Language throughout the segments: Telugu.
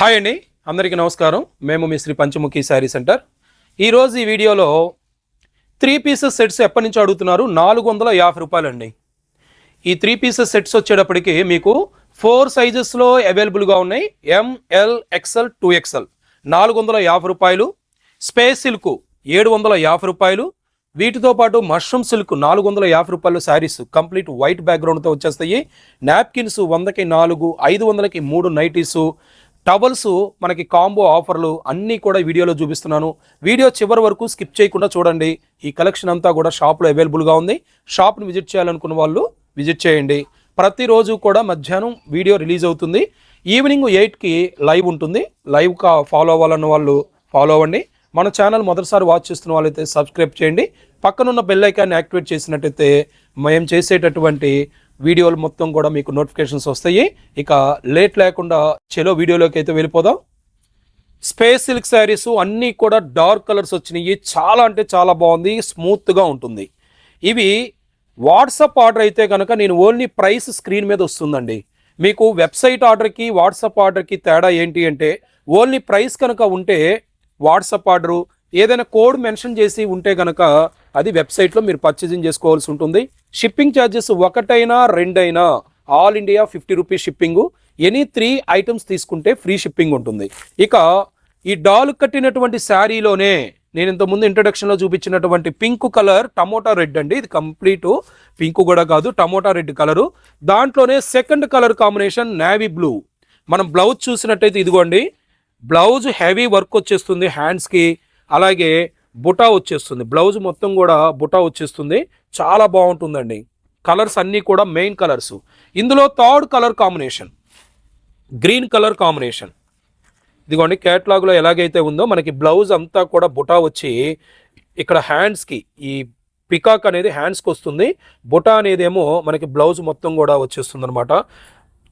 హాయ్ అండి. అందరికీ నమస్కారం. మేము మీ శ్రీ పంచముఖి శారీ సెంటర్. ఈరోజు ఈ వీడియోలో త్రీ పీసెస్ సెట్స్ ఎప్పటి నుంచి అడుగుతున్నారు. నాలుగు వందల యాభై రూపాయలండి. ఈ త్రీ పీసెస్ సెట్స్ వచ్చేటప్పటికి మీకు ఫోర్ సైజెస్లో అవైలబుల్గా ఉన్నాయి. ఎంఎల్ ఎక్స్ఎల్ టూ ఎక్స్ఎల్ నాలుగు వందల యాభై రూపాయలు. స్పేస్ సిల్క్ ఏడు వందల యాభై రూపాయలు. వీటితో పాటు మష్రూమ్ సిల్క్ నాలుగు వందల యాభై రూపాయలు శారీస్ కంప్లీట్ వైట్ బ్యాక్గ్రౌండ్తో వచ్చేస్తాయి. నాప్కిన్స్ వందకి నాలుగు ఐదు వందలకి మూడు నైటీసు. టవల్స్ మనకి కాంబో ఆఫర్లు అన్నీ కూడా వీడియోలో చూపిస్తున్నాను. వీడియో చివరి వరకు స్కిప్ చేయకుండా చూడండి. ఈ కలెక్షన్ అంతా కూడా షాప్లో అవైలబుల్గా ఉంది. షాప్ని విజిట్ చేయాలనుకున్న వాళ్ళు విజిట్ చేయండి. ప్రతిరోజు కూడా మధ్యాహ్నం వీడియో రిలీజ్ అవుతుంది. ఈవినింగ్ ఎయిట్కి లైవ్ ఉంటుంది. లైవ్ కా ఫాలో అవ్వాలన్న వాళ్ళు ఫాలో అవ్వండి. మన ఛానల్ మొదటిసారి వాచ్ చేస్తున్న వాళ్ళైతే సబ్స్క్రైబ్ చేయండి. పక్కనున్న బెల్ ఐకాన్ని యాక్టివేట్ చేసినట్టయితే మేము చేసేటటువంటి వీడియోలు మొత్తం కూడా మీకు నోటిఫికేషన్స్ వస్తాయి. ఇక లేట్ లేకుండా చెలో వీడియోలోకి అయితే వెళ్ళిపోదాం. స్పేస్ సిల్క్ శారీస్ అన్నీ కూడా డార్క్ కలర్స్ వచ్చినాయి. చాలా అంటే చాలా బాగుంది. స్మూత్గా ఉంటుంది. ఇవి వాట్సాప్ ఆర్డర్ అయితే కనుక నేను ఓన్లీ ప్రైస్ స్క్రీన్ మీద వస్తుందండి. మీకు వెబ్సైట్ ఆర్డర్కి వాట్సాప్ ఆర్డర్కి తేడా ఏంటి అంటే ఓన్లీ ప్రైస్ కనుక ఉంటే వాట్సాప్ ఆర్డరు ఏదైనా కోడ్ మెన్షన్ చేసి ఉంటే కనుక అది వెబ్సైట్లో మీరు పర్చేజింగ్ చేసుకోవాల్సి ఉంటుంది. షిప్పింగ్ ఛార్జెస్ ఒకటైనా రెండైనా all India fifty rupees shipping. Any three items తీసుకుంటే ఫ్రీ షిప్పింగ్ ఉంటుంది. ఇక ఈ డాల్ కట్టినటువంటి శారీలోనే నేను ఇంతకుముందు ఇంట్రడక్షన్లో చూపించినటువంటి పింక్ కలర్ టమోటా రెడ్ అండి. ఇది కంప్లీట్ పింక్ కూడా కాదు టమోటా రెడ్ కలరు. దాంట్లోనే second colour combination navy blue. మనం బ్లౌజ్ చూసినట్టయితే ఇదిగోండి బ్లౌజ్ హెవీ వర్క్ వచ్చేస్తుంది హ్యాండ్స్కి. అలాగే బుటా వచ్చేస్తుంది. బ్లౌజ్ మొత్తం కూడా బుటా వచ్చేస్తుంది. చాలా బాగుంటుందండి. కలర్స్ అన్నీ కూడా మెయిన్ కలర్స్. ఇందులో third colour combination. Green colour combination. ఇదిగోండి క్యాట్లాగ్లో ఎలాగైతే ఉందో మనకి బ్లౌజ్ అంతా కూడా బుటా వచ్చి ఇక్కడ హ్యాండ్స్కి ఈ పికాక్ అనేది హ్యాండ్స్కి వస్తుంది. బుటా అనేదేమో మనకి బ్లౌజ్ మొత్తం కూడా వచ్చేస్తుంది అనమాట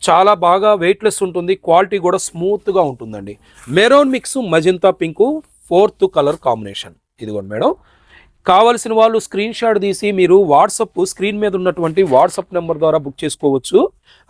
చాలా బాగా వెయిట్లెస్ ఉంటుంది. క్వాలిటీ కూడా స్మూత్గా ఉంటుందండి. Maroon mix magenta pink fourth colour combination. ఇదిగోండి మేడం. కావలసిన వాళ్ళు స్క్రీన్ షాట్ తీసి మీరు వాట్సప్ స్క్రీన్ మీద ఉన్నటువంటి వాట్సాప్ నెంబర్ ద్వారా బుక్ చేసుకోవచ్చు.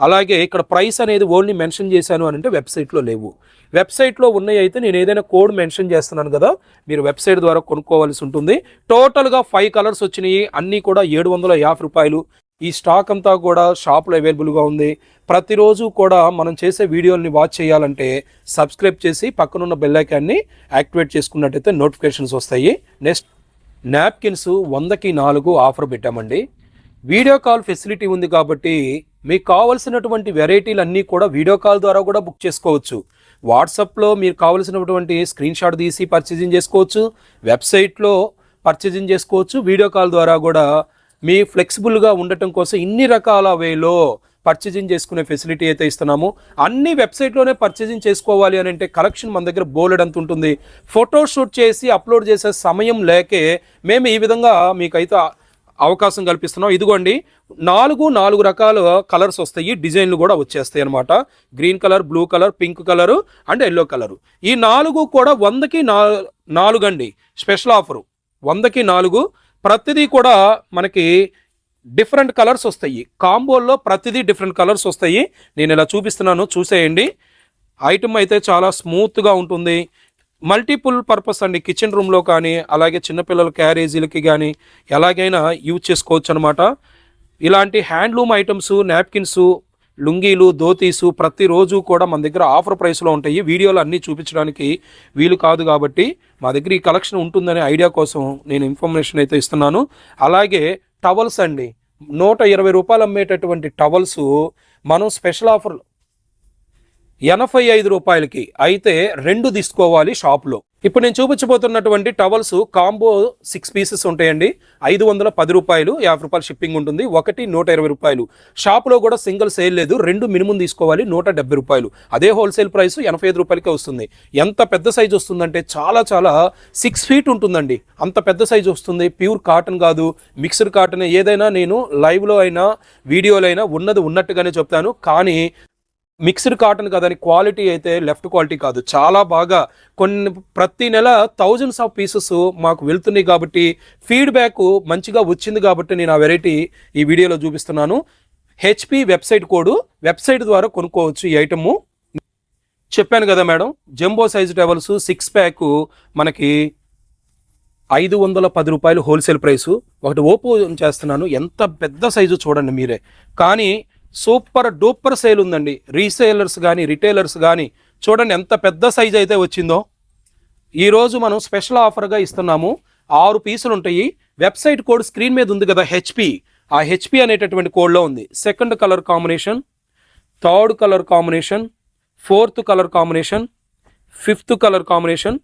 అలాగే ఇక్కడ ప్రైస్ అనేది ఓన్లీ మెన్షన్ చేశాను అని అంటే వెబ్సైట్లో లేవు. వెబ్సైట్లో ఉన్నాయి అయితే నేను ఏదైనా కోడ్ మెన్షన్ చేస్తున్నాను కదా మీరు వెబ్సైట్ ద్వారా కొనుక్కోవాల్సి ఉంటుంది. టోటల్గా ఫైవ్ కలర్స్ వచ్చినాయి. అన్నీ కూడా ఏడు వందల యాభై రూపాయలు. ఈ స్టాక్ అంతా కూడా షాప్లో అవైలబుల్గా ఉంది. ప్రతిరోజు కూడా మనం చేసే వీడియోని వాచ్ చేయాలంటే సబ్స్క్రైబ్ చేసి పక్కనున్న బెల్ ఐకాన్ని యాక్టివేట్ చేసుకున్నట్టయితే నోటిఫికేషన్స్ వస్తాయి. నెక్స్ట్ నాప్కిన్స్ వందకి నాలుగు ఆఫర్ పెట్టామండి. వీడియో కాల్ ఫెసిలిటీ ఉంది కాబట్టి మీకు కావలసినటువంటి వెరైటీలు అన్నీ కూడా వీడియో కాల్ ద్వారా కూడా బుక్ చేసుకోవచ్చు. వాట్సాప్లో మీరు కావలసినటువంటి స్క్రీన్ షాట్ తీసి పర్చేజింగ్ చేసుకోవచ్చు. వెబ్సైట్లో పర్చేజింగ్ చేసుకోవచ్చు. వీడియో కాల్ ద్వారా కూడా మీ ఫ్లెక్సిబుల్గా ఉండటం కోసం ఇన్ని రకాల వేలో పర్చేజింగ్ చేసుకునే ఫెసిలిటీ అయితే ఇస్తున్నాము. అన్ని వెబ్సైట్లోనే పర్చేజింగ్ చేసుకోవాలి అని అంటే కలెక్షన్ మన దగ్గర బోలెడ్ అంత ఉంటుంది. ఫోటో షూట్ చేసి అప్లోడ్ చేసే సమయం లేకే మేము ఈ విధంగా మీకైతే అవకాశం కల్పిస్తున్నాం. ఇదిగోండి నాలుగు నాలుగు రకాల కలర్స్ వస్తాయి. డిజైన్లు కూడా వచ్చేస్తాయి అనమాట green colour blue colour pink colour and yellow colour. ఈ నాలుగు కూడా వందకి నా నాలుగు అండి స్పెషల్ ఆఫరు. వందకి నాలుగు ప్రతిదీ కూడా మనకి డిఫరెంట్ కలర్స్ వస్తాయి. కాంబోల్లో ప్రతిదీ డిఫరెంట్ కలర్స్ వస్తాయి. నేను ఇలా చూపిస్తున్నాను చూసేయండి. ఐటమ్ అయితే చాలా స్మూత్గా ఉంటుంది. మల్టిపుల్ పర్పస్ అండి. కిచెన్ రూమ్లో కానీ అలాగే చిన్నపిల్లల క్యారేజీలకి కానీ ఎలాగైనా యూజ్ చేసుకోవచ్చు అనమాట ఇలాంటి హ్యాండ్లూమ్ ఐటమ్స్ నాప్కిన్స్ లుంగీలు ధోతీసు ప్రతిరోజు కూడా మన దగ్గర ఆఫర్ ప్రైస్లో ఉంటాయి. వీడియోలు అన్నీ చూపించడానికి వీలు కాదు కాబట్టి మా దగ్గర ఈ కలెక్షన్ ఉంటుందనే ఐడియా కోసం నేను ఇన్ఫర్మేషన్ అయితే ఇస్తున్నాను. అలాగే టవల్స్ అండి. నూట ఇరవై రూపాయలు అమ్మేటటువంటి టవల్స్ మనం స్పెషల్ ఆఫర్ ఎనభై ఐదు రూపాయలకి అయితే రెండు తీసుకోవాలి షాప్లో. ఇప్పుడు నేను చూపించబోతున్నటువంటి టవల్స్ కాంబో సిక్స్ పీసెస్ ఉంటాయండి. ఐదు వందల పది రూపాయలు యాభై రూపాయలు షిప్పింగ్ ఉంటుంది. ఒకటి నూట ఇరవై రూపాయలు. షాప్లో కూడా సింగిల్ సేల్ లేదు. రెండు మినిమం తీసుకోవాలి నూట డెబ్బై రూపాయలు. అదే హోల్సేల్ ప్రైస్ ఎనభై ఐదు రూపాయలకే వస్తుంది. ఎంత పెద్ద సైజు వస్తుందంటే చాలా చాలా సిక్స్ ఫీట్ ఉంటుందండి. అంత పెద్ద సైజు వస్తుంది. ప్యూర్ కాటన్ కాదు. Mixed cotton. ఏదైనా నేను లైవ్లో అయినా వీడియోలో అయినా ఉన్నది ఉన్నట్టుగానే చెప్తాను. కానీ మిక్స్డ్ కాటన్ కదని క్వాలిటీ అయితే లెఫ్ట్ క్వాలిటీ కాదు. చాలా బాగా కొన్ని ప్రతి నెల థౌజండ్స్ ఆఫ్ పీసెస్ మాకు వెళ్తున్నాయి కాబట్టి ఫీడ్బ్యాక్ మంచిగా వచ్చింది కాబట్టి నేను ఆ వెరైటీ ఈ వీడియోలో చూపిస్తున్నాను. హెచ్పి వెబ్సైట్ కోడ్ వెబ్సైట్ ద్వారా కొనుక్కోవచ్చు ఈ ఐటము. చెప్పాను కదా madam jumbo size towels six pack మనకి ఐదు వందల పది రూపాయలు హోల్సేల్ ప్రైసు. ఒకటి ఓపెన్ చేస్తున్నాను. ఎంత పెద్ద సైజు చూడండి మీరే. కానీ సూపర్ డూపర్ సేల్ ఉందండి. రీసేలర్స్ కానీ రిటైలర్స్ కానీ చూడండి ఎంత పెద్ద సైజు అయితే వచ్చిందో. ఈరోజు మనం స్పెషల్ ఆఫర్గా ఇస్తున్నాము. ఆరు పీసులు ఉంటాయి. వెబ్సైట్ కోడ్ స్క్రీన్ మీద ఉంది కదా హెచ్పి. ఆ హెచ్పి అనేటటువంటి కోడ్లో ఉంది. Second colour combination third colour combination fourth colour combination fifth colour combination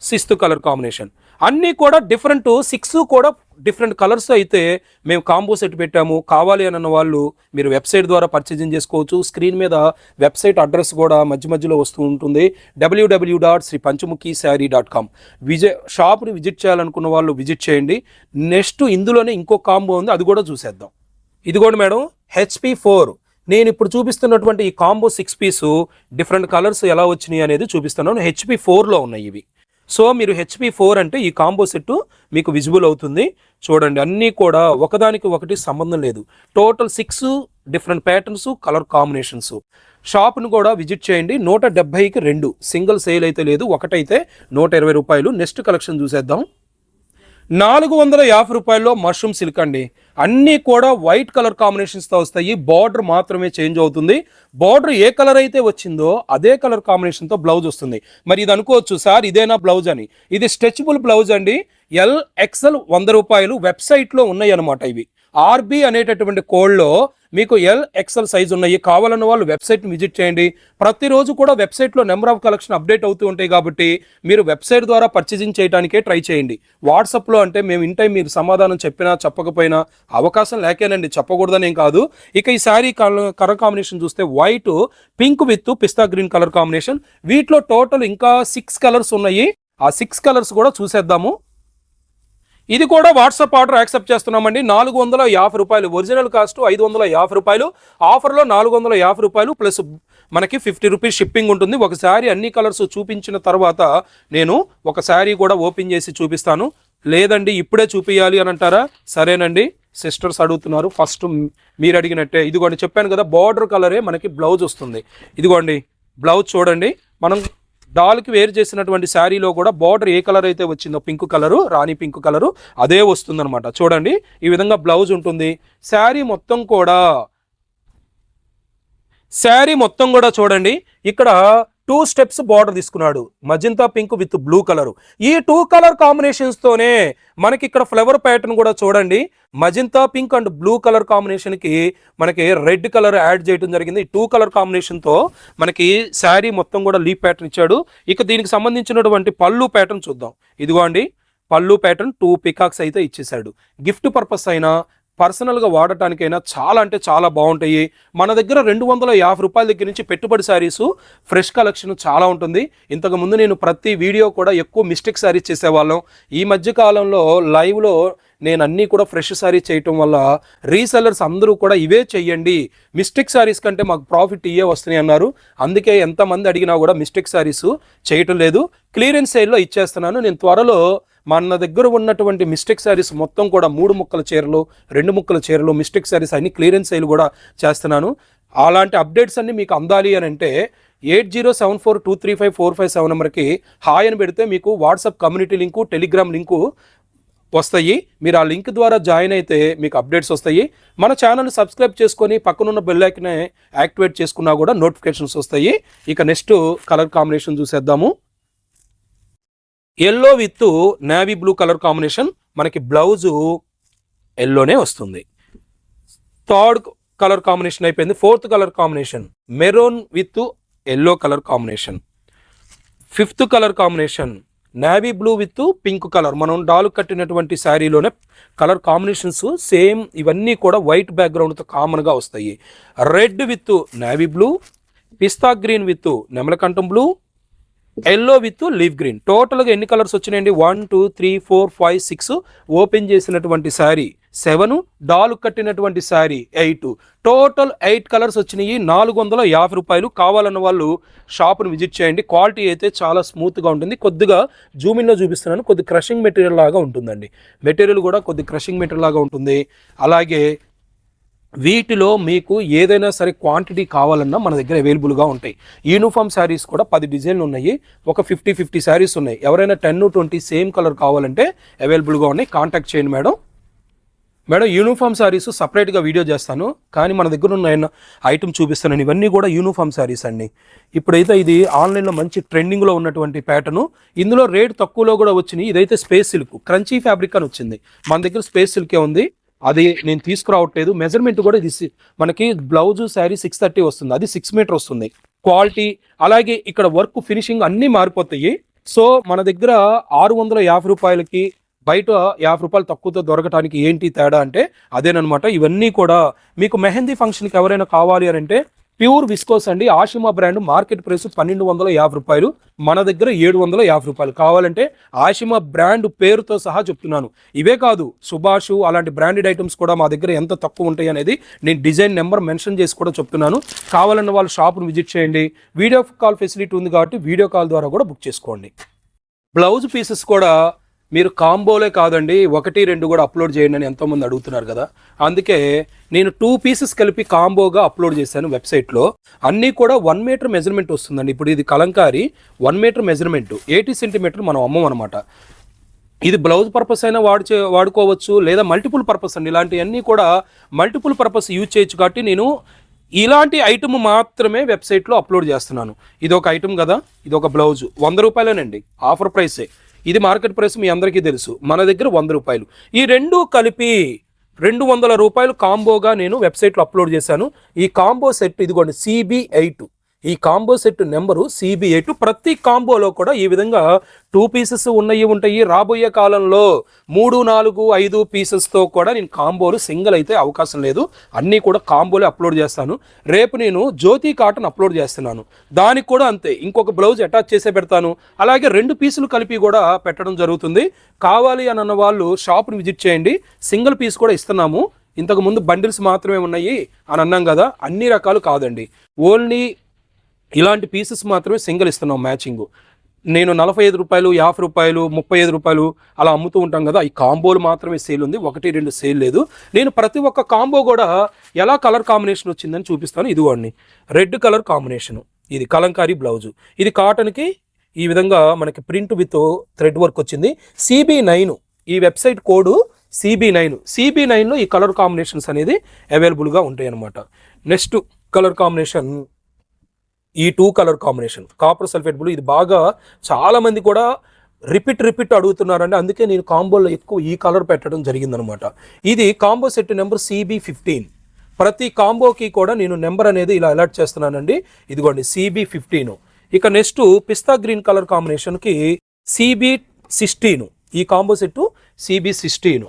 sixth colour combination. అన్నీ కూడా డిఫరెంట్ సిక్స్ కూడా డిఫరెంట్ కలర్స్ అయితే మేము కాంబో సెట్ పెట్టాము. కావాలి అని అన్న వాళ్ళు మీరు వెబ్సైట్ ద్వారా పర్చేజింగ్ చేసుకోవచ్చు. స్క్రీన్ మీద వెబ్సైట్ అడ్రస్ కూడా మధ్య మధ్యలో వస్తూ ఉంటుంది. WWW dot Shri Panchamukhi sari dot com Vijay షాప్ని విజిట్ చేయాలనుకున్న వాళ్ళు విజిట్ చేయండి. నెక్స్ట్ ఇందులోనే ఇంకో కాంబో ఉంది. అది కూడా చూసేద్దాం. ఇది కూడా మేడం హెచ్పి ఫోర్ నేను ఇప్పుడు చూపిస్తున్నటువంటి ఈ combo six piece different colours ఎలా వచ్చినాయి అనేది చూపిస్తున్నాను. హెచ్పి ఫోర్లో ఉన్నాయి ఇవి. సో మీరు హెచ్పి ఫోర్ అంటే ఈ కాంబో సెట్ మీకు విజిబుల్ అవుతుంది. చూడండి అన్నీ కూడా ఒకదానికి ఒకటి సంబంధం లేదు. Total six different patterns colour combinations షాప్ను కూడా విజిట్ చేయండి. నూట డెబ్బైకి రెండు. సింగిల్ సేల్ అయితే లేదు ఒకటైతే నూట ఇరవై రూపాయలు. నెక్స్ట్ కలెక్షన్ చూసేద్దాం. నాలుగు వందల యాభై రూపాయల్లో మష్రూమ్ సిల్క్ అండి. అన్నీ కూడా వైట్ కలర్ కాంబినేషన్స్తో వస్తాయి. బార్డర్ మాత్రమే చేంజ్ అవుతుంది. బార్డర్ ఏ కలర్ అయితే వచ్చిందో అదే కలర్ కాంబినేషన్తో బ్లౌజ్ వస్తుంది. మరి ఇది అనుకోవచ్చు సార్ ఇదేనా బ్లౌజ్ అని. ఇది స్ట్రెచబుల్ బ్లౌజ్ అండి. ఎల్ ఎక్సెల్ వంద రూపాయలు వెబ్సైట్లో ఉన్నాయి అనమాట ఇవి. ఆర్బి అనేటటువంటి కోడ్లో మీకు ఎల్ ఎక్సెల్ సైజ్ ఉన్నాయి. కావాలన్న వాళ్ళు వెబ్సైట్ని విజిట్ చేయండి. ప్రతిరోజు కూడా వెబ్సైట్లో నెంబర్ ఆఫ్ కలెక్షన్ అప్డేట్ అవుతూ ఉంటాయి కాబట్టి మీరు వెబ్సైట్ ద్వారా పర్చేజింగ్ చేయడానికే ట్రై చేయండి. వాట్సాప్లో అంటే మేము ఇన్ టైం మీరు సమాధానం చెప్పినా చెప్పకపోయినా అవకాశం లేకేనండి. చెప్పకూడదని ఏం కాదు. ఇక ఈ శారీ కలర్ కాంబినేషన్ చూస్తే white pink with pista green colour combination. వీటిలో టోటల్ ఇంకా సిక్స్ కలర్స్ ఉన్నాయి. ఆ సిక్స్ కలర్స్ కూడా చూసేద్దాము. ఇది కూడా వాట్సాప్ ఆర్డర్ యాక్సెప్ట్ చేస్తున్నామండి. నాలుగు వందల యాభై రూపాయలు. ఒరిజినల్ కాస్ట్ ఐదు వందల యాభై రూపాయలు. ఆఫర్లో నాలుగు వందల యాభై రూపాయలు. ప్లస్ మనకి ఫిఫ్టీ రూపీస్ షిప్పింగ్ ఉంటుంది. ఒక శారీ అన్ని కలర్స్ చూపించిన తర్వాత నేను ఒక శారీ కూడా ఓపెన్ చేసి చూపిస్తాను. లేదండి ఇప్పుడే చూపించాలి అని అంటారా? సరేనండి. సిస్టర్స్ అడుగుతున్నారు. ఫస్ట్ మీరు అడిగినట్టే. ఇదిగోండి చెప్పాను కదా బార్డర్ కలరే మనకి బ్లౌజ్ వస్తుంది. ఇదిగోండి బ్లౌజ్ చూడండి. మనం డాల్కి వేరు చేసినటువంటి శారీలో కూడా బార్డర్ ఏ కలర్ అయితే వచ్చిందో pink colour rani pink colour అదే వస్తుందన్నమాట. చూడండి ఈ విధంగా బ్లౌజ్ ఉంటుంది. శారీ మొత్తం కూడా శారీ మొత్తం కూడా చూడండి. ఇక్కడ టూ స్టెప్స్ బార్డర్ తీసుకున్నాడు. Magenta pink with blue colour. ఈ టూ కలర్ కాంబినేషన్స్ తోనే మనకి ఇక్కడ ఫ్లవర్ ప్యాటర్న్ కూడా చూడండి. Magenta pink and blue colour కాంబినేషన్కి మనకి రెడ్ కలర్ యాడ్ చేయడం జరిగింది. ఈ టూ కలర్ కాంబినేషన్తో మనకి శారీ మొత్తం కూడా లీప్ ప్యాటర్న్ ఇచ్చాడు. ఇక దీనికి సంబంధించినటువంటి పళ్ళు ప్యాటర్న్ చూద్దాం. ఇదిగో అండి పళ్ళు ప్యాటర్న్ టూ పికాక్స్ అయితే ఇచ్చేసాడు గిఫ్ట్ పర్పస్ అయినా పర్సనల్గా వాడటానికైనా చాలా అంటే చాలా బాగుంటాయి. మన దగ్గర రెండు వందల యాభై రూపాయల దగ్గర నుంచి పెట్టుబడి శారీస్ ఫ్రెష్ కలెక్షన్ చాలా ఉంటుంది. ఇంతకు ముందు నేను ప్రతి వీడియో కూడా ఎక్కువ మిస్టేక్ శారీస్ చేసేవాళ్ళం. ఈ మధ్య కాలంలో లైవ్లో నేను అన్నీ కూడా ఫ్రెష్ శారీ చేయటం వల్ల రీసెల్లర్స్ అందరూ కూడా ఇవే చెయ్యండి. మిస్టేక్ శారీస్ కంటే మాకు ప్రాఫిట్ ఇవే వస్తున్నాయి అన్నారు. అందుకే ఎంతమంది అడిగినా కూడా మిస్టేక్ శారీస్ చేయటం లేదు. క్లియరెన్స్ సేల్లో ఇచ్చేస్తున్నాను. నేను త్వరలో మన దగ్గర ఉన్నటువంటి మిస్టేక్ శారీస్ మొత్తం కూడా మూడు ముక్కల చీరలు రెండు ముక్కల చీరలు మిస్టేక్ శారీస్ అన్ని క్లియరెన్స్ సేల్ కూడా చేస్తున్నాను. అలాంటి అప్డేట్స్ అన్ని మీకు అందాలి అని అంటే eight zero seven four two three five four five seven నెంబర్కి హాయ్ అని పెడితే మీకు WhatsApp community link Telegram link వస్తాయి. మీరు ఆ లింక్ ద్వారా జాయిన్ అయితే మీకు అప్డేట్స్ వస్తాయి. మన ఛానల్ని సబ్స్క్రైబ్ చేసుకొని పక్కనున్న బెల్ ఐకన్ యాక్టివేట్ చేసుకున్నా కూడా నోటిఫికేషన్స్ వస్తాయి. ఇక నెక్స్ట్ కలర్ కాంబినేషన్ చూసేద్దాము. Yellow with navy blue colour combination మనకి బ్లౌజు ఎల్లోనే వస్తుంది. థర్డ్ కలర్ కాంబినేషన్ అయిపోయింది. Fourth colour combination maroon with yellow colour combination fifth colour combination navy blue with pink colour మనం డాలు కట్టినటువంటి శారీలోనే కలర్ కాంబినేషన్స్ సేమ్ ఇవన్నీ కూడా వైట్ బ్యాక్గ్రౌండ్తో కామన్గా వస్తాయి. Red with navy blue pista green with నెమలకంఠం blue yellow with leaf green టోటల్గా ఎన్ని కలర్స్ వచ్చినాయండి? One two three four five six open చేసినటువంటి శారీ సెవెన్ డాలు కట్టినటువంటి sari eight total eight colours వచ్చినాయి. నాలుగు వందల యాభై రూపాయలు కావాలన్న వాళ్ళు షాప్ను విజిట్ చేయండి. క్వాలిటీ అయితే చాలా స్మూత్గా ఉంటుంది. కొద్దిగా జూమిన్లో చూపిస్తున్నాను. కొద్ది క్రషింగ్ మెటీరియల్ లాగా ఉంటుందండి. మెటీరియల్ కూడా కొద్ది క్రషింగ్ మెటీరియల్ లాగా ఉంటుంది. అలాగే వీటిలో మీకు ఏదైనా సరే క్వాంటిటీ కావాలన్నా మన దగ్గర అవైలబుల్గా ఉంటాయి. యూనిఫామ్ శారీస్ కూడా పది డిజైన్లు ఉన్నాయి. ఒక ఫిఫ్టీ ఫిఫ్టీ శారీస్ ఉన్నాయి. ఎవరైనా టెన్ ట్వంటీ సేమ్ కలర్ కావాలంటే అవైలబుల్గా ఉన్నాయి. కాంటాక్ట్ చేయండి మేడం. మేడం యూనిఫామ్ శారీస్ సపరేట్గా వీడియో చేస్తాను. కానీ మన దగ్గర ఉన్న ఐటమ్ చూపిస్తాను ఇవన్నీ కూడా యూనిఫామ్ శారీస్ అండి. ఇప్పుడైతే ఇది ఆన్లైన్లో మంచి ట్రెండింగ్లో ఉన్నటువంటి ప్యాటర్ను ఇందులో రేట్ తక్కువలో కూడా వచ్చినాయి. ఇదైతే స్పేస్ సిల్క్ క్రంచీ ఫ్యాబ్రిక్ అని వచ్చింది. మన దగ్గర స్పేస్ సిల్కే ఉంది. అది నేను తీసుకురావట్లేదు. మెజర్మెంట్ కూడా ఇది మనకి బ్లౌజ్ శారీ సిక్స్ థర్టీ వస్తుంది. అది సిక్స్ మీటర్ వస్తుంది. క్వాలిటీ అలాగే ఇక్కడ వర్క్ ఫినిషింగ్ అన్నీ మారిపోతాయి. సో మన దగ్గర ఆరు వందల యాభై రూపాయలకి బయట యాభై రూపాయలు తక్కువతో దొరకటానికి ఏంటి తేడా అంటే అదేనమాట ఇవన్నీ కూడా మీకు మెహందీ ఫంక్షన్కి ఎవరైనా కావాలి అని అంటే ప్యూర్ విస్కోస్ అండి. ఆషిమా బ్రాండ్ మార్కెట్ ప్రైస్ పన్నెండు వందల యాభై రూపాయలు. మన దగ్గర ఏడు వందల యాభై రూపాయలు. కావాలంటే ఆషిమా బ్రాండ్ పేరుతో సహా చెప్తున్నాను. ఇవే కాదు సుభాషు అలాంటి బ్రాండెడ్ ఐటమ్స్ కూడా మా దగ్గర ఎంత తక్కువ ఉంటాయి అనేది నేను డిజైన్ నెంబర్ మెన్షన్ చేసి కూడా చెప్తున్నాను. కావాలన్న వాళ్ళు షాప్ను విజిట్ చేయండి. వీడియో కాల్ ఫెసిలిటీ ఉంది కాబట్టి వీడియో కాల్ ద్వారా కూడా బుక్ చేసుకోండి. బ్లౌజ్ పీసెస్ కూడా మీరు కాంబోలే కాదండి ఒకటి రెండు కూడా అప్లోడ్ చేయండి అని ఎంతోమంది అడుగుతున్నారు కదా. అందుకే నేను టూ పీసెస్ కలిపి కాంబోగా అప్లోడ్ చేశాను వెబ్సైట్లో. అన్నీ కూడా వన్ మీటర్ మెజర్మెంట్ వస్తుందండి. ఇప్పుడు ఇది Kalamkari one metre measurement eighty centimetre మనం అమ్మం అనమాట ఇది బ్లౌజ్ పర్పస్ అయినా వాడుచే వాడుకోవచ్చు లేదా మల్టిపుల్ పర్పస్ అండి. ఇలాంటివన్నీ కూడా మల్టిపుల్ పర్పస్ యూజ్ చేయొచ్చు కాబట్టి నేను ఇలాంటి ఐటమ్ మాత్రమే వెబ్సైట్లో అప్లోడ్ చేస్తున్నాను. ఇది ఒక ఐటమ్ కదా ఇది ఒక బ్లౌజ్. వంద రూపాయలేనండి ఆఫర్ ప్రైసే. ఇది మార్కెట్ ప్రైస్ మీ అందరికీ తెలుసు. మన దగ్గర వంద రూపాయలు. ఈ రెండు కలిపి రెండు వందల రూపాయలు కాంబోగా నేను వెబ్సైట్లో అప్లోడ్ చేశాను. ఈ కాంబో సెట్ ఇదిగోండి సిబి ఎయిట్ ఈ combo set number CB eight ప్రతి కాంబోలో కూడా ఈ విధంగా టూ పీసెస్ ఉన్నాయి ఉంటాయి. రాబోయే కాలంలో మూడు నాలుగు ఐదు పీసెస్తో కూడా నేను కాంబోలు సింగిల్ అయితే అవకాశం లేదు. అన్నీ కూడా కాంబోలే అప్లోడ్ చేస్తాను. రేపు నేను జ్యోతి కాటన్ అప్లోడ్ చేస్తున్నాను. దానికి కూడా అంతే. ఇంకొక బ్లౌజ్ అటాచ్ చేసే పెడతాను. అలాగే రెండు పీసులు కలిపి కూడా పెట్టడం జరుగుతుంది. కావాలి అని అన్న వాళ్ళు షాప్ని విజిట్ చేయండి. సింగిల్ పీస్ కూడా ఇస్తున్నాము. ఇంతకుముందు బండిల్స్ మాత్రమే ఉన్నాయి అని అన్నాం కదా. అన్ని రకాలు కాదండి. ఓన్లీ ఇలాంటి పీసెస్ మాత్రమే సింగిల్ ఇస్తున్నాం మ్యాచింగ్ నేను నలభై ఐదు రూపాయలు యాభై రూపాయలు ముప్పై ఐదు రూపాయలు అలా అమ్ముతూ ఉంటాం కదా ఈ కాంబోలు మాత్రమే సేల్ ఉంది. ఒకటి రెండు సేల్ లేదు. నేను ప్రతి ఒక్క కాంబో కూడా ఎలా కలర్ కాంబినేషన్ వచ్చిందని చూపిస్తాను. ఇదిగోండి రెడ్ కలర్ కాంబినేషన్ ఇది కలంకారీ బ్లౌజు ఇది కాటన్కి ఈ విధంగా మనకి ప్రింట్ విత్ థ్రెడ్ వర్క్ వచ్చింది. సిబి నైన్ ఈ website code CB nine CB నైన్లో ఈ కలర్ కాంబినేషన్స్ అనేది అవైలబుల్గా ఉంటాయి అన్నమాట నెక్స్ట్ కలర్ కాంబినేషన్ ఈ two colour combination copper sulphate blue ఇది బాగా చాలామంది కూడా రిపీట్ రిపీట్ అడుగుతున్నారండి. అందుకే నేను కాంబోలో ఎక్కువ ఈ కలర్ పెట్టడం జరిగిందనమాట. ఇది combo set number CB fifteen ప్రతి కాంబోకి కూడా నేను నెంబర్ అనేది ఇలా అలర్ట్ చేస్తున్నానండి. ఇదిగోండి సిబి ఫిఫ్టీన్ ఇక నెక్స్ట్ పిస్తా గ్రీన్ కలర్ కాంబినేషన్కి సిబి సిక్స్టీన్ ఈ కాంబో సెట్ సిబి సిక్స్టీన్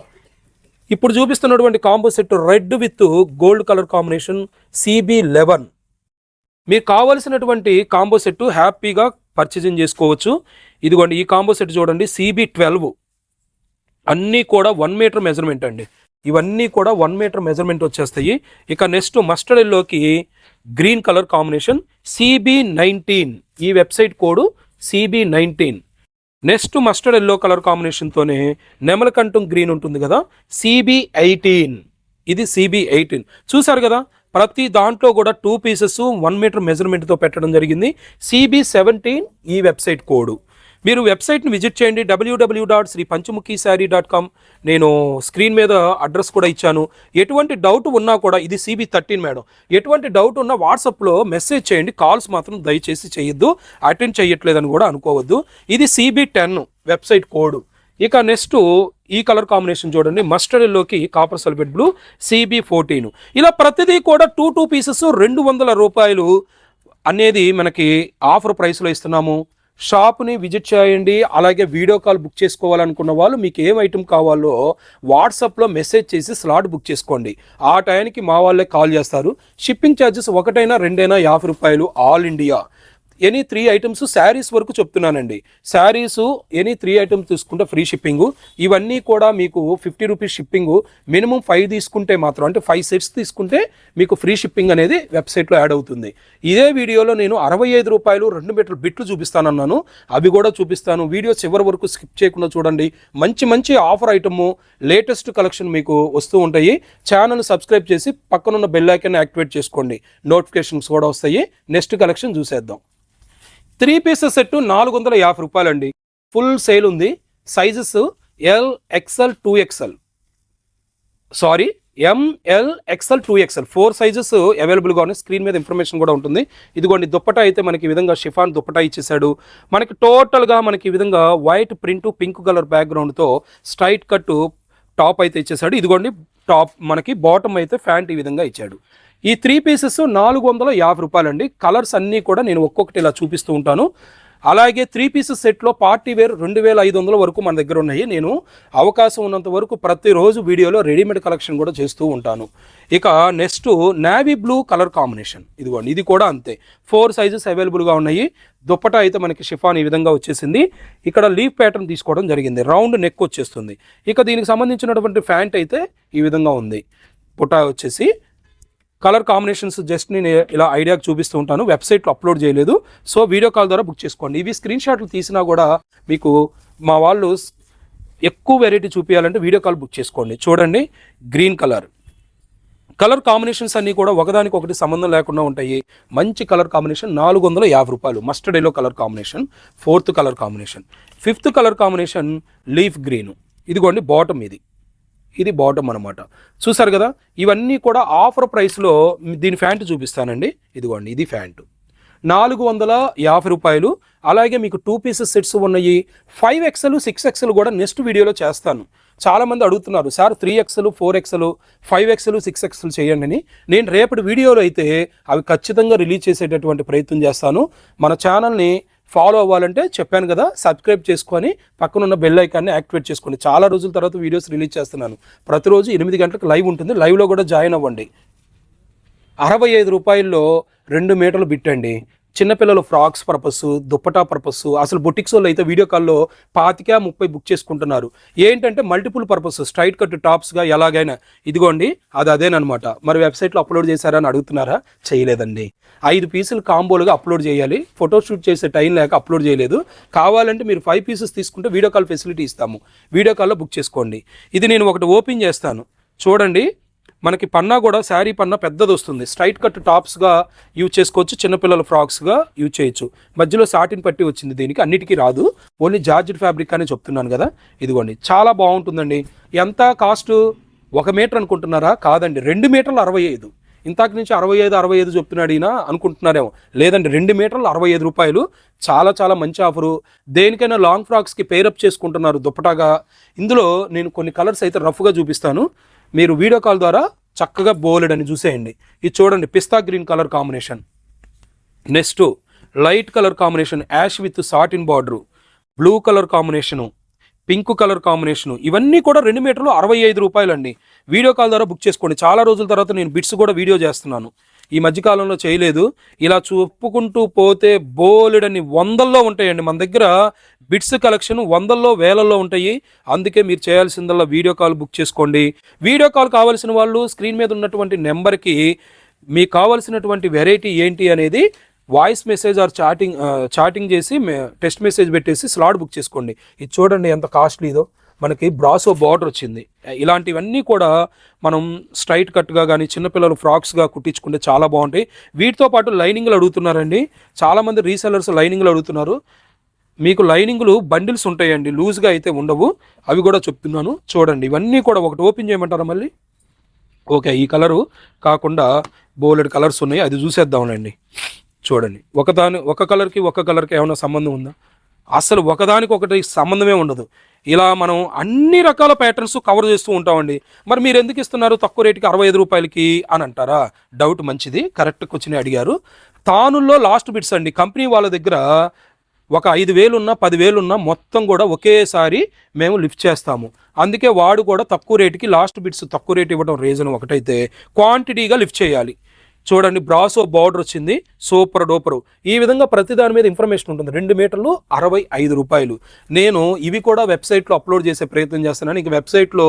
ఇప్పుడు చూపిస్తున్నటువంటి combo set red with gold colour combination CB eleven మీకు కావలసినటువంటి కాంబో సెట్ హ్యాపీగా పర్చేజింగ్ చేసుకోవచ్చు. ఇదిగోండి ఈ కాంబో సెట్ చూడండి సిబి ట్వెల్వ్ అన్నీ కూడా వన్ మీటర్ మెజర్మెంట్ అండి. ఇవన్నీ కూడా వన్ మీటర్ మెజర్మెంట్ వచ్చేస్తాయి. ఇక నెక్స్ట్ మస్టర్డ్ ఎల్లోకి green colour combination CB nineteen ఈ website code CB nineteen next mustard yellow colour కాంబినేషన్తోనే నెమలకంఠం గ్రీన్ ఉంటుంది కదా సిబి ఎయిటీన్ ఇది సిబి ఎయిటీన్ చూసారు కదా ప్రతి దాంట్లో కూడా టూ పీసెస్ వన్ మీటర్ మెజర్మెంట్తో పెట్టడం జరిగింది. సిబి సెవెంటీన్ ఈ వెబ్సైట్ కోడ్. మీరు వెబ్సైట్ని విజిట్ చేయండి. WWW dot Shri Panchamukhi sari dot com నేను స్క్రీన్ మీద అడ్రస్ కూడా ఇచ్చాను. ఎటువంటి డౌట్ ఉన్నా కూడా ఇది సిబి థర్టీన్ మేడం. ఎటువంటి డౌట్ ఉన్నా వాట్సాప్లో మెసేజ్ చేయండి. కాల్స్ మాత్రం దయచేసి చేయొద్దు. అటెండ్ చేయట్లేదని కూడా అనుకోవద్దు. ఇది సిబి టెన్ వెబ్సైట్ కోడ్. ఇక నెక్స్ట్ ఈ కలర్ కాంబినేషన్ చూడండి. Mustard copper sulphate blue CB fourteen ఇలా ప్రతిదీ కూడా టూ టూ పీసెస్ రెండు వందల రూపాయలు అనేది మనకి ఆఫర్ ప్రైస్లో ఇస్తున్నాము. షాప్ని విజిట్ చేయండి. అలాగే వీడియో కాల్ బుక్ చేసుకోవాలనుకున్న వాళ్ళు మీకు ఏం ఐటెం కావాలో వాట్సాప్లో మెసేజ్ చేసి స్లాట్ బుక్ చేసుకోండి. ఆ టైంకి మా వాళ్ళే కాల్ చేస్తారు. షిప్పింగ్ ఛార్జెస్ ఒకటైనా రెండైనా యాభై రూపాయలు all India. Any three items saris వరకు చెప్తున్నానండి. శారీస్ ఎనీ త్రీ ఐటమ్స్ తీసుకుంటే ఫ్రీ షిప్పింగ్. ఇవన్నీ కూడా మీకు fifty rupees shipping. Minimum five తీసుకుంటే మాత్రం అంటే ఫైవ్ సెట్స్ తీసుకుంటే మీకు ఫ్రీ షిప్పింగ్ అనేది వెబ్సైట్లో యాడ్ అవుతుంది. ఇదే వీడియోలో నేను అరవై ఐదు రూపాయలు రెండు మీటర్ బిట్లు చూపిస్తానన్నాను. అవి కూడా చూపిస్తాను. వీడియో చివరి వరకు స్కిప్ చేయకుండా చూడండి. మంచి మంచి ఆఫర్ ఐటమ్ లేటెస్ట్ కలెక్షన్ మీకు వస్తూ ఉంటాయి. ఛానల్ సబ్స్క్రైబ్ చేసి పక్కనున్న బెల్ ఐకాన్ యాక్టివేట్ చేసుకోండి. నోటిఫికేషన్స్ కూడా వస్తాయి. నెక్స్ట్ కలెక్షన్ చూసేద్దాం. త్రీ పీసెస్ సెట్ నాలుగు వందల యాభై రూపాయలు అండి ఫుల్ సేల్ ఉంది. Sizes L XL two XL sorry M L XL two XL four sizes అవైలబుల్గా ఉన్నాయి. స్క్రీన్ మీద ఇన్ఫర్మేషన్ కూడా ఉంటుంది. ఇదిగోండి దుప్పటా అయితే మనకి ఈ విధంగా షిఫాన్ దుప్పటా ఇచ్చేసాడు మనకి టోటల్గా మనకి ఈ విధంగా వైట్ ప్రింట్ పింక్ కలర్ బ్యాక్గ్రౌండ్తో స్ట్రైట్ కట్ టాప్ అయితే ఇచ్చేసాడు ఇదిగోండి టాప్ మనకి బాటమ్ అయితే ఫ్యాంట్ ఈ విధంగా ఇచ్చాడు. ఈ త్రీ పీసెస్ నాలుగు వందల యాభై రూపాయలండి. కలర్స్ అన్నీ కూడా నేను ఒక్కొక్కటి ఇలా చూపిస్తూ ఉంటాను. అలాగే త్రీ పీసెస్ సెట్లో పార్టీ వేర్ రెండు వేల ఐదు వందల వరకు మన దగ్గర ఉన్నాయి. నేను అవకాశం ఉన్నంత వరకు ప్రతిరోజు వీడియోలో రెడీమేడ్ కలెక్షన్ కూడా చేస్తూ ఉంటాను. ఇక next navy blue colour combination. ఇదిగోండి ఇది కూడా అంతే. ఫోర్ సైజెస్ అవైలబుల్గా ఉన్నాయి. దుప్పటా అయితే మనకి షిఫాన్ ఈ విధంగా వచ్చేసింది. ఇక్కడ లీఫ్ ప్యాటర్న్ తీసుకోవడం జరిగింది. రౌండ్ నెక్ వచ్చేస్తుంది. ఇక దీనికి సంబంధించినటువంటి ఫ్యాంట్ అయితే ఈ విధంగా ఉంది. పుటా వచ్చేసి కలర్ కాంబినేషన్స్ జస్ట్ నేను ఇలా ఐడియాకి చూపిస్తూ ఉంటాను. వెబ్సైట్లో అప్లోడ్ చేయలేదు. సో వీడియో కాల్ ద్వారా బుక్ చేసుకోండి. ఇవి స్క్రీన్ షాట్లు తీసినా కూడా మీకు మా వాళ్ళు ఎక్కువ వెరైటీ చూపించాలంటే వీడియో కాల్ బుక్ చేసుకోండి. చూడండి గ్రీన్ కలర్. కలర్ కాంబినేషన్స్ అన్నీ కూడా ఒకదానికి ఒకటి సంబంధం లేకుండా ఉంటాయి. మంచి కలర్ కాంబినేషన్ నాలుగు వందల యాభై రూపాయలు. Mustard yellow colour combination fourth colour combination. Fifth colour combination leaf green. ఇదిగోండి బాటమ్ ఇది. ఇది బాటమ్ అనమాట చూసారు కదా? ఇవన్నీ కూడా ఆఫర్ ప్రైస్లో దీని ఫ్యాంట్ చూపిస్తానండి. ఇదిగోండి ఇది ఫ్యాంటు. నాలుగు వందల యాభై రూపాయలు. అలాగే మీకు టూ పీసెస్ సెట్స్ ఉన్నాయి. ఫైవ్ ఎక్సెల్ సిక్స్ ఎక్సెల్ కూడా నెక్స్ట్ వీడియోలో చేస్తాను. చాలామంది అడుగుతున్నారు sir three XL four XL five XL six XL చేయండి అని. నేను రేపటి వీడియోలో అయితే అవి ఖచ్చితంగా రిలీజ్ చేసేటటువంటి ప్రయత్నం చేస్తాను. మన ఛానల్ని ఫాలో అవ్వాలంటే చెప్పాను కదా సబ్స్క్రైబ్ చేసుకొని పక్కనున్న బెల్ ఐకాన్ని యాక్టివేట్ చేసుకోండి. చాలా రోజుల తర్వాత వీడియోస్ రిలీజ్ చేస్తున్నాను. ప్రతిరోజు ఎనిమిది గంటలకు లైవ్ ఉంటుంది. లైవ్లో కూడా జాయిన్ అవ్వండి. అరవై ఐదు రూపాయల్లో రెండు మీటర్లు బిట్టండి. చిన్నపిల్లలు ఫ్రాక్స్ పర్పస్ దుప్పటా పర్పస్ అసలు బొటిక్స్ వాళ్ళు అయితే వీడియో కాల్లో పాతిక ముప్పై బుక్ చేసుకుంటున్నారు. ఏంటంటే మల్టిపుల్ పర్పస్ స్ట్రైట్ కట్ టాప్స్గా ఎలాగైనా. ఇదిగోండి అది అదేనమాట మరి వెబ్సైట్లో అప్లోడ్ చేశారని అడుగుతున్నారా? చేయలేదండి. ఐదు పీసులు కాంబోలుగా అప్లోడ్ చేయాలి. ఫోటో షూట్ చేసే టైం లేక అప్లోడ్ చేయలేదు. కావాలంటే మీరు ఫైవ్ పీసెస్ తీసుకుంటే వీడియో కాల్ ఫెసిలిటీ ఇస్తాము. వీడియో కాల్లో బుక్ చేసుకోండి. ఇది నేను ఒకటి ఓపెన్ చేస్తాను. చూడండి మనకి పన్నా కూడా శారీ పన్నా పెద్దది వస్తుంది. స్ట్రైట్ కట్ టాప్స్గా యూజ్ చేసుకోవచ్చు చిన్నపిల్లల ఫ్రాక్స్గా యూజ్ చేయొచ్చు. మధ్యలో సాటిన్ పట్టి వచ్చింది దీనికి అన్నిటికీ రాదు. ఓన్లీ జార్జెట్ ఫ్యాబ్రిక్ అని చెప్తున్నాను కదా ఇదిగోండి. చాలా బాగుంటుందండి. ఎంత కాస్ట్ ఒక మీటర్ అనుకుంటున్నారా? కాదండి. రెండు మీటర్లు అరవై ఐదు. ఇంతకు నుంచి అరవై ఐదు అరవై ఐదు చెప్తున్నాడు ఈయన అనుకుంటున్నారేమో. లేదండి రెండు మీటర్లు అరవై ఐదు రూపాయలు. చాలా చాలా మంచి ఆఫరు దేనికైనా లాంగ్ ఫ్రాక్స్కి పేరప్ చేసుకుంటున్నారు దుప్పటాగా. ఇందులో నేను కొన్ని కలర్స్ అయితే రఫ్గా చూపిస్తాను. మీరు వీడియో కాల్ ద్వారా చక్కగా బోలెడ్ అని చూసేయండి. ఇది చూడండి pista green colour combination. Next light colour combination ash with satin border. Blue colour combination pink colour combination ఇవన్నీ కూడా రెండు మీటర్లు అరవై ఐదు రూపాయలండి. వీడియో కాల్ ద్వారా బుక్ చేసుకోండి. చాలా రోజుల తర్వాత నేను బిట్స్ కూడా వీడియో చేస్తున్నాను. ఈ మధ్యకాలంలో చేయలేదు. ఇలా చూపుకుంటూ పోతే బోలెడని వందల్లో ఉంటాయండి. మన దగ్గర బిట్స్ కలెక్షన్ వందల్లో వేలల్లో ఉంటాయి. అందుకే మీరు చేయాల్సిందల్లా వీడియో కాల్ బుక్ చేసుకోండి. వీడియో కాల్ కావాల్సిన వాళ్ళు స్క్రీన్ మీద ఉన్నటువంటి నెంబర్కి మీకు కావాల్సినటువంటి వెరైటీ ఏంటి అనేది voice message or chatting chatting చేసి టెక్స్ట్ మెసేజ్ పెట్టేసి స్లాట్ బుక్ చేసుకోండి. ఇది చూడండి ఎంత కాస్ట్లీదో. మనకి బ్రాసో బార్డర్ వచ్చింది. ఇలాంటివన్నీ కూడా మనం స్ట్రైట్ కట్గా కానీ చిన్నపిల్లలు ఫ్రాక్స్గా కుట్టించుకుంటే చాలా బాగుంటాయి. వీటితో పాటు లైనింగ్లు అడుగుతున్నారండి. చాలామంది రీసెలర్స్ లైనింగ్లు అడుగుతున్నారు. మీకు లైనింగ్లు బండిల్స్ ఉంటాయండి. లూజ్గా అయితే ఉండవు. అవి కూడా చెప్తున్నాను. చూడండి. ఇవన్నీ కూడా ఒకటి ఓపెన్ చేయమంటారా మళ్ళీ? ఓకే. ఈ కలరు కాకుండా బోలెడ్ కలర్స్ ఉన్నాయి. అది చూసేద్దాంలేండి చూడండి. ఒకదాని ఒక కలర్కి ఒక కలర్కి ఏమైనా సంబంధం ఉందా? అసలు ఒకదానికి ఒకటి సంబంధమే ఉండదు. ఇలా మనం అన్ని రకాల ప్యాటర్న్స్ కవర్ చేస్తూ ఉంటామండి. మరి మీరు ఎందుకు ఇస్తున్నారు తక్కువ రేటుకి అరవై ఐదు రూపాయలకి అని అంటారా? డౌట్ మంచిది. కరెక్ట్ క్వశ్చన్ అడిగారు. తానుల్లో లాస్ట్ బిట్స్ అండి. కంపెనీ వాళ్ళ దగ్గర ఒక ఐదు వేలున్నా పదివేలున్నా మొత్తం కూడా ఒకేసారి మేము లిఫ్ట్ చేస్తాము. అందుకే వాడు కూడా తక్కువ రేటుకి లాస్ట్ బిట్స్ తక్కువ రేట్ ఇవ్వడం రీజన్ ఒకటైతే క్వాంటిటీగా లిఫ్ట్ చేయాలి. చూడండి బ్రాసో బార్డర్ వచ్చింది. Super duper. ఈ విధంగా ప్రతి దాని మీద ఇన్ఫర్మేషన్ ఉంటుంది. రెండు మీటర్లు అరవై ఐదు రూపాయలు. నేను ఇవి కూడా వెబ్సైట్లో అప్లోడ్ చేసే ప్రయత్నం చేస్తున్నాను. ఇక వెబ్సైట్లో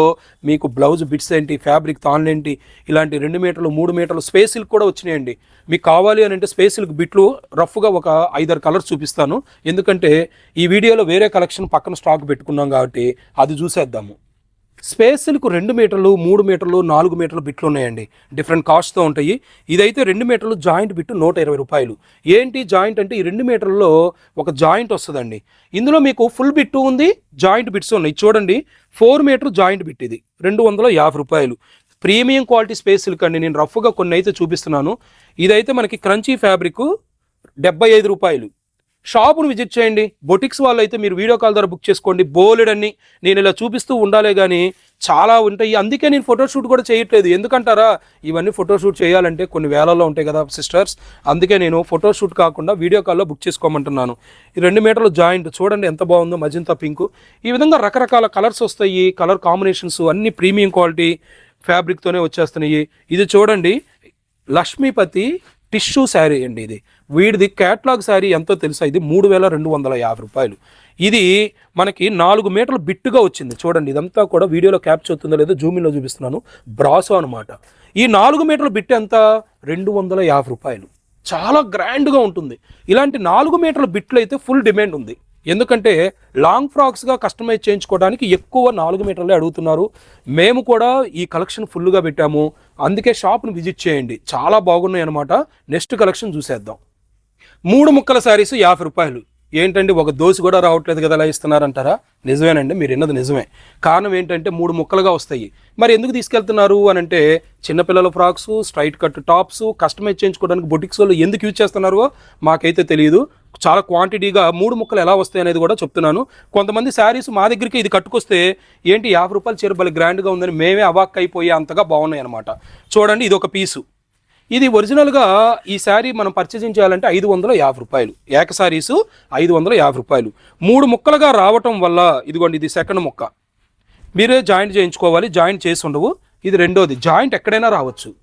మీకు బ్లౌజ్ బిట్స్ ఏంటి ఫ్యాబ్రిక్ తాన్లు ఏంటి ఇలాంటి రెండు మీటర్లు మూడు మీటర్లు స్పేసిల్ కూడా వచ్చినాయండి. మీకు కావాలి అని అంటే స్పేసిల్కి బిట్లు రఫ్గా ఒక ఐదారు కలర్స్ చూపిస్తాను. ఎందుకంటే ఈ వీడియోలో వేరే కలెక్షన్ పక్కన స్టాక్ పెట్టుకున్నాం కాబట్టి అది చూసేద్దాము. స్పేస్లకు రెండు మీటర్లు మూడు మీటర్లు నాలుగు మీటర్లు బిట్లు ఉన్నాయండి. డిఫరెంట్ కాస్ట్తో ఉంటాయి. ఇదైతే రెండు మీటర్లు జాయింట్ బిట్టు నూట ఇరవై రూపాయలు. ఏంటి జాయింట్ అంటే ఈ రెండు మీటర్లలో ఒక జాయింట్ వస్తుందండి. ఇందులో మీకు ఫుల్ బిట్టు ఉంది జాయింట్ బిట్స్ ఉన్నాయి. చూడండి ఫోర్ మీటర్ జాయింట్ బిట్ ఇది. రెండు వందల యాభై రూపాయలు. ప్రీమియం క్వాలిటీ స్పేస్లకు అండి నేను రఫ్గా కొన్ని అయితే చూపిస్తున్నాను. ఇదైతే మనకి క్రంచీ ఫ్యాబ్రిక్ డెబ్బై ఐదు రూపాయలు. షాపును విజిట్ చేయండి. బొటిక్స్ వాళ్ళు అయితే మీరు వీడియో కాల్ ద్వారా బుక్ చేసుకోండి. బోలెడన్ని నేను ఇలా చూపిస్తూ ఉండాలే కానీ చాలా ఉంటాయి. అందుకే నేను ఫోటోషూట్ కూడా చేయట్లేదు. ఎందుకంటారా? ఇవన్నీ ఫోటోషూట్ చేయాలంటే కొన్ని వేలలో ఉంటాయి కదా సిస్టర్స్. అందుకే నేను ఫోటోషూట్ కాకుండా వీడియో కాల్లో బుక్ చేసుకోమంటున్నాను. ఈ రెండు మీటర్లు జాయింట్ చూడండి ఎంత బాగుందో. Magenta pink. ఈ విధంగా రకరకాల కలర్స్ వస్తాయి. కలర్ కాంబినేషన్స్ అన్ని ప్రీమియం క్వాలిటీ ఫ్యాబ్రిక్తోనే వచ్చేస్తున్నాయి. ఇది చూడండి. లక్ష్మీపతి టిష్యూ శారీ అండి ఇది. వీడిది క్యాట్లాగ్ శారీ ఎంతో తెలుసా? ఇది మూడు వేల రెండు వందల యాభై రూపాయలు. ఇది మనకి నాలుగు మీటర్లు బిట్టుగా వచ్చింది. చూడండి ఇదంతా కూడా వీడియోలో క్యాప్చర్ అవుతుందో లేదో జూమిన్లో చూపిస్తున్నాను. బ్రాసో అనమాట ఈ నాలుగు మీటర్ల బిట్ ఎంత? రెండు వందల యాభై రూపాయలు. చాలా గ్రాండ్గా ఉంటుంది. ఇలాంటి నాలుగు మీటర్ల బిట్లు అయితే ఫుల్ డిమాండ్ ఉంది. ఎందుకంటే లాంగ్ ఫ్రాక్స్గా కస్టమైజ్ చేయించుకోవడానికి ఎక్కువ నాలుగు మీటర్లే అడుగుతున్నారు. మేము కూడా ఈ కలెక్షన్ ఫుల్గా పెట్టాము. అందుకే షాప్ను విజిట్ చేయండి. చాలా బాగున్నాయి అనమాట నెక్స్ట్ కలెక్షన్ చూసేద్దాం. మూడు ముక్కల శారీస్ యాభై రూపాయలు. ఏంటండి ఒక దోశ కూడా రావట్లేదు కదా అలా ఇస్తున్నారంటారా? నిజమేనండి మీరు విన్నది నిజమే. కారణం ఏంటంటే మూడు ముక్కలుగా వస్తాయి. మరి ఎందుకు తీసుకెళ్తున్నారు అని అంటే చిన్నపిల్లల frocks straight cut tops customise చేయించుకోవడానికి బొటిక్స్ వాళ్ళు ఎందుకు యూజ్ చేస్తున్నారో మాకైతే తెలియదు చాలా క్వాంటిటీగా మూడు ముక్కలు ఎలా వస్తాయి అనేది కూడా చెప్తున్నాను. కొంతమంది శారీస్ మా దగ్గరికి ఇది కట్టుకొస్తే ఏంటి యాభై రూపాయలు చీర భలే గ్రాండ్గా ఉందని మేమే అవాక్ అయిపోయే అంతగా బాగున్నాయి అనమాట చూడండి ఇది ఒక పీసు. ఇది ఒరిజినల్గా ఈ శారీ మనం పర్చేసింగ్ చేయాలంటే ఐదు వందల యాభై రూపాయలు. ఏక శారీసు ఐదు వందల యాభై రూపాయలు. మూడు ముక్కలుగా రావటం వల్ల ఇదిగోండి ఇది సెకండ్ ముక్క. మీరే జాయింట్ చేయించుకోవాలి జాయింట్ చేసి ఉండవు. ఇది రెండోది జాయింట్ ఎక్కడైనా రావచ్చు.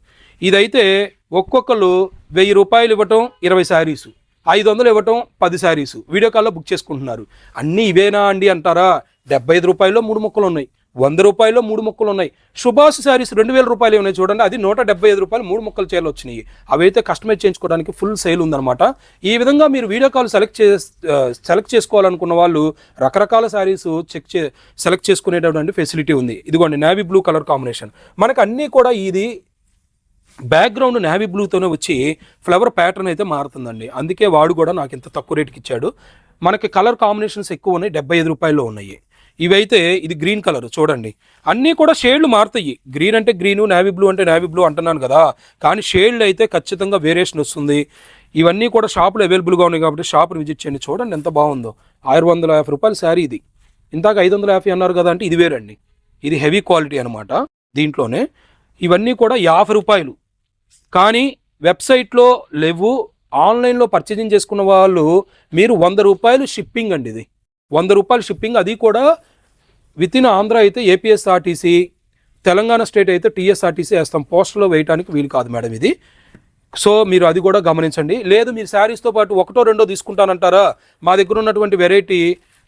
ఇదైతే ఒక్కొక్కరు వెయ్యి రూపాయలు ఇవ్వటం ఇరవై శారీసు ఐదు వందలు ఇవ్వటం పది శారీసు. వీడియో కాల్లో బుక్ చేసుకుంటున్నారు. అన్నీ ఇవేనా అండి అంటారా? డెబ్బై ఐదు రూపాయల్లో మూడు ముక్కలు ఉన్నాయి వంద రూపాయల్లో మూడు ముక్కలు ఉన్నాయి. సుభాష్ శారీస్ రెండు వేల రూపాయలు ఉన్నాయి చూడండి. అది నూట డెబ్బై ఐదు రూపాయలు మూడు ముక్కలు చీరలు వచ్చినాయి. అవైతే కస్టమైజ్ చేయించుకోవడానికి ఫుల్ సేల్ ఉందన్నమాట. ఈ విధంగా మీరు వీడియో కాల్ సెలెక్ట్ చే సెలెక్ట్ చేసుకోవాలనుకున్న వాళ్ళు రకరకాల శారీస్ చెక్ చే సెలెక్ట్ చేసుకునేటటువంటి ఫెసిలిటీ ఉంది. ఇదిగోండి నేవీ బ్లూ కలర్ కాంబినేషన్. మనకు అన్నీ కూడా ఇది బ్యాక్గ్రౌండ్ నేవీ బ్లూతోనే వచ్చి ఫ్లవర్ ప్యాటర్న్ అయితే మారుతుందండి. అందుకే వాడు కూడా నాకు ఇంత తక్కువ రేటుకి ఇచ్చాడు. మనకి కలర్ కాంబినేషన్స్ ఎక్కువ ఉన్నాయి డెబ్బై ఐదు రూపాయల్లో ఉన్నాయి. ఇవైతే ఇది గ్రీన్ కలర్ చూడండి. అన్నీ కూడా షేడ్లు మారుతాయి. గ్రీన్ అంటే గ్రీను నావీ బ్లూ అంటే నావీ బ్లూ అంటున్నాను కదా. కానీ షేడ్లు అయితే ఖచ్చితంగా వేరియేషన్ వస్తుంది. ఇవన్నీ కూడా షాపులు అవైలబుల్గా ఉన్నాయి కాబట్టి షాప్ని విజిట్ చేయండి. చూడండి ఎంత బాగుందో. ఆరు వందల యాభై రూపాయల శారీ ఇది. ఇందాక ఐదు వందల యాభై అన్నారు కదా అంటే ఇది వేరండి. ఇది హెవీ క్వాలిటీ అనమాట దీంట్లోనే. ఇవన్నీ కూడా యాభై రూపాయలు. కానీ వెబ్సైట్లో లేవు. ఆన్లైన్లో పర్చేజింగ్ చేసుకున్న వాళ్ళు మీరు వంద రూపాయలు షిప్పింగ్ అండి ఇది. వంద రూపాయలు షిప్పింగ్ అది కూడా విత్ ఇన్ ఆంధ్ర అయితే ఏపీఎస్ఆర్టీసీ తెలంగాణ స్టేట్ అయితే టీఎస్ఆర్టీసీ వేస్తాం. పోస్టర్లో వేయడానికి వీలు కాదు మేడం ఇది. సో మీరు అది కూడా గమనించండి. లేదు మీరు శారీస్తో పాటు ఒకటో రెండో తీసుకుంటానంటారా? మా దగ్గర ఉన్నటువంటి వెరైటీ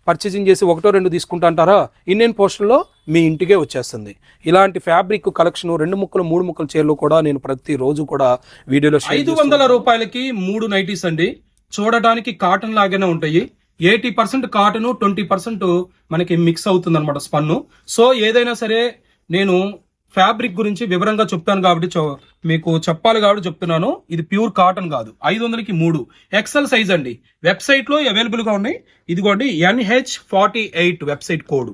పర్చేసింగ్ చేసి ఒకటో రెండు తీసుకుంటా అంటారా ఇండియన్ పోస్టల్లో మీ ఇంటికే వచ్చేస్తుంది. ఇలాంటి ఫ్యాబ్రిక్ కలెక్షన్ రెండు ముక్కలు మూడు ముక్కల చీరలు కూడా నేను ప్రతిరోజు కూడా వీడియోలో ఐదు వందల రూపాయలకి మూడు నైటీస్ అండి. చూడటానికి కాటన్ లాగానే ఉంటాయి. Eighty percent cotton twenty percent మనకి మిక్స్ అవుతుంది అనమాట స్పన్ను. సో ఏదైనా సరే నేను ఫ్యాబ్రిక్ గురించి వివరంగా చెప్తాను కాబట్టి చో- మీకు చెప్పాలి కాబట్టి చెప్తున్నాను. ఇది ప్యూర్ కాటన్ కాదు. ఐదు వందలకి మూడు. ఎక్సెల్ సైజ్ అండి. వెబ్సైట్లో అవైలబుల్గా ఉన్నాయి. ఇదిగోండి NH forty eight website code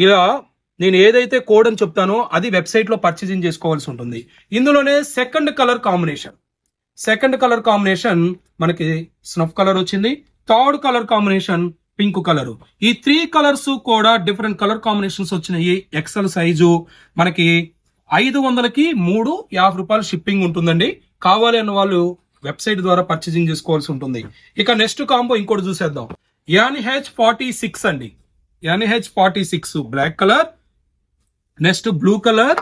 ఇలా నేను ఏదైతే కోడ్ అని చెప్తానో అది వెబ్సైట్లో పర్చేసింగ్ చేసుకోవాల్సి ఉంటుంది. ఇందులోనే second colour combination second colour combination మనకి స్నఫ్ కలర్ వచ్చింది. Third colour combination pink colour. ఈ త్రీ కలర్స్ కూడా డిఫరెంట్ కలర్ కాంబినేషన్స్ వచ్చినాయి. ఎక్సెల్ సైజు మనకి ఐదు వందలకి మూడు యాభై రూపాయలు షిప్పింగ్ ఉంటుందండి. కావాలి అన్న వాళ్ళు వెబ్సైట్ ద్వారా పర్చేసింగ్ చేసుకోవాల్సి ఉంటుంది. ఇక నెక్స్ట్ కాంబో ఇంకోటి చూసేద్దాం. యాన్హెచ్ ఫార్టీ సిక్స్ అండి. NH forty six black colour. Next blue colour.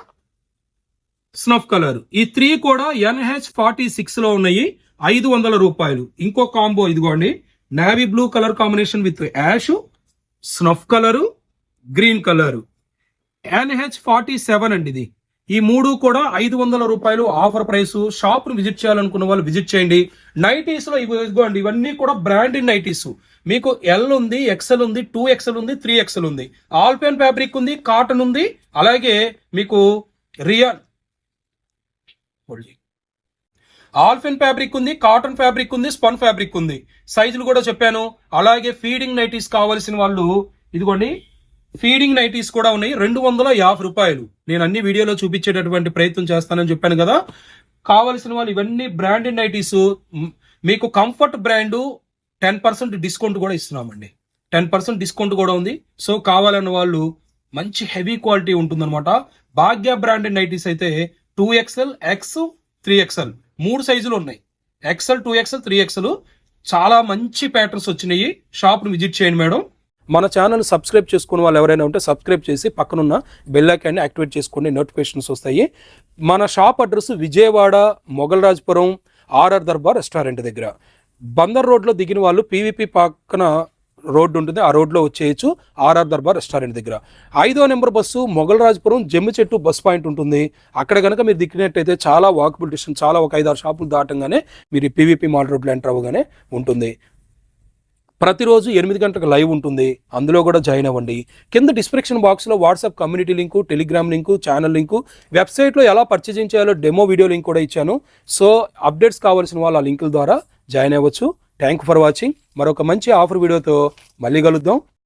Snuff colour. ఈ త్రీ కూడా ఎన్హెచ్ ఫార్టీ సిక్స్లో ఉన్నాయి. ఐదు వందల రూపాయలు. ఇంకో కాంబో ఇదిగోండి. Navy blue colour combination with ash snuff colour green colour NH forty seven అండి ఇది. ఈ మూడు కూడా ఐదు వందల రూపాయలు ఆఫర్ ప్రైస్ షాప్ను విజిట్ చేయాలనుకున్న వాళ్ళు విజిట్ చేయండి. నైటీస్లో ఇవ్వండి ఇదిగోండి ఇవన్నీ కూడా బ్రాండెడ్ నైటీస్ మీకు ఎల్ ఉంది ఎక్సెల్ ఉంది టూ ఎక్సెల్ ఉంది త్రీ ఎక్సెల్ ఉంది. ఆల్పెన్ ఫ్యాబ్రిక్ ఉంది కాటన్ ఉంది అలాగే మీకు రియల్ ఆల్ఫిన్ ఫ్యాబ్రిక్ ఉంది కాటన్ ఫ్యాబ్రిక్ ఉంది స్పన్ ఫ్యాబ్రిక్ ఉంది. సైజులు కూడా చెప్పాను. అలాగే ఫీడింగ్ నైటీస్ కావాల్సిన వాళ్ళు ఇదిగోండి ఫీడింగ్ నైటీస్ కూడా ఉన్నాయి. రెండు వందల యాభై రూపాయలు. నేను అన్ని వీడియోలో చూపించేటటువంటి ప్రయత్నం చేస్తానని చెప్పాను కదా. కావలసిన వాళ్ళు ఇవన్నీ బ్రాండెడ్ నైటీస్. మీకు comfort brand ten percent discount కూడా ఇస్తున్నామండి. టెన్ పర్సెంట్ డిస్కౌంట్ కూడా ఉంది. సో కావాలన్న వాళ్ళు మంచి హెవీ క్వాలిటీ ఉంటుందన్నమాట. భాగ్య బ్రాండెడ్ నైటీస్ అయితే two XL X three XL. మూడు సైజులు ఉన్నాయి. XL two XL three XL చాలా మంచి ప్యాటర్న్స్ వచ్చినాయి. షాప్ను విజిట్ చేయండి మేడం. మన ఛానల్ సబ్స్క్రైబ్ చేసుకున్న వాళ్ళు ఎవరైనా ఉంటే సబ్స్క్రైబ్ చేసి పక్కనున్న బెల్ ఐకాన్ని యాక్టివేట్ చేసుకోండి నోటిఫికేషన్స్ వస్తాయి. మన shop address Vijayawada Mogalrajpuram RR Darbar restaurant దగ్గర. బందర్ రోడ్లో దిగిన వాళ్ళు పీవీపీ పక్కన రోడ్డు ఉంటుంది. ఆ రోడ్లో వచ్చేయచ్చు ఆర్ఆర్ దర్బార్ రెస్టారెంట్ దగ్గర. ఐదో నెంబర్ బస్సు మొగల్రాజ్పురం జమ్మి చెట్టు బస్ పాయింట్ ఉంటుంది. అక్కడ కనుక మీరు దిక్కినట్టయితే చాలా వాకబుల్ డిస్టెన్స్ చాలా ఒక ఐదారు షాపులు దాటంగానే మీరు పీవీపీ మాల్ రోడ్లో ఎంటర్ అవ్వగానే ఉంటుంది. ప్రతిరోజు ఎనిమిది గంటలకు లైవ్ ఉంటుంది. అందులో కూడా జాయిన్ అవ్వండి. కింద డిస్క్రిప్షన్ బాక్స్లో WhatsApp community link Telegram link channel link వెబ్సైట్లో ఎలా పర్చేజింగ్ చేయాలో డెమో వీడియో లింక్ కూడా ఇచ్చాను. సో అప్డేట్స్ కావాల్సిన వాళ్ళు ఆ లింకుల ద్వారా జాయిన్ అవ్వచ్చు. థ్యాంక్ ఫర్ వాచింగ్ మరొక మంచి ఆఫర్ వీడియోతో మళ్ళీ కలుద్దాం.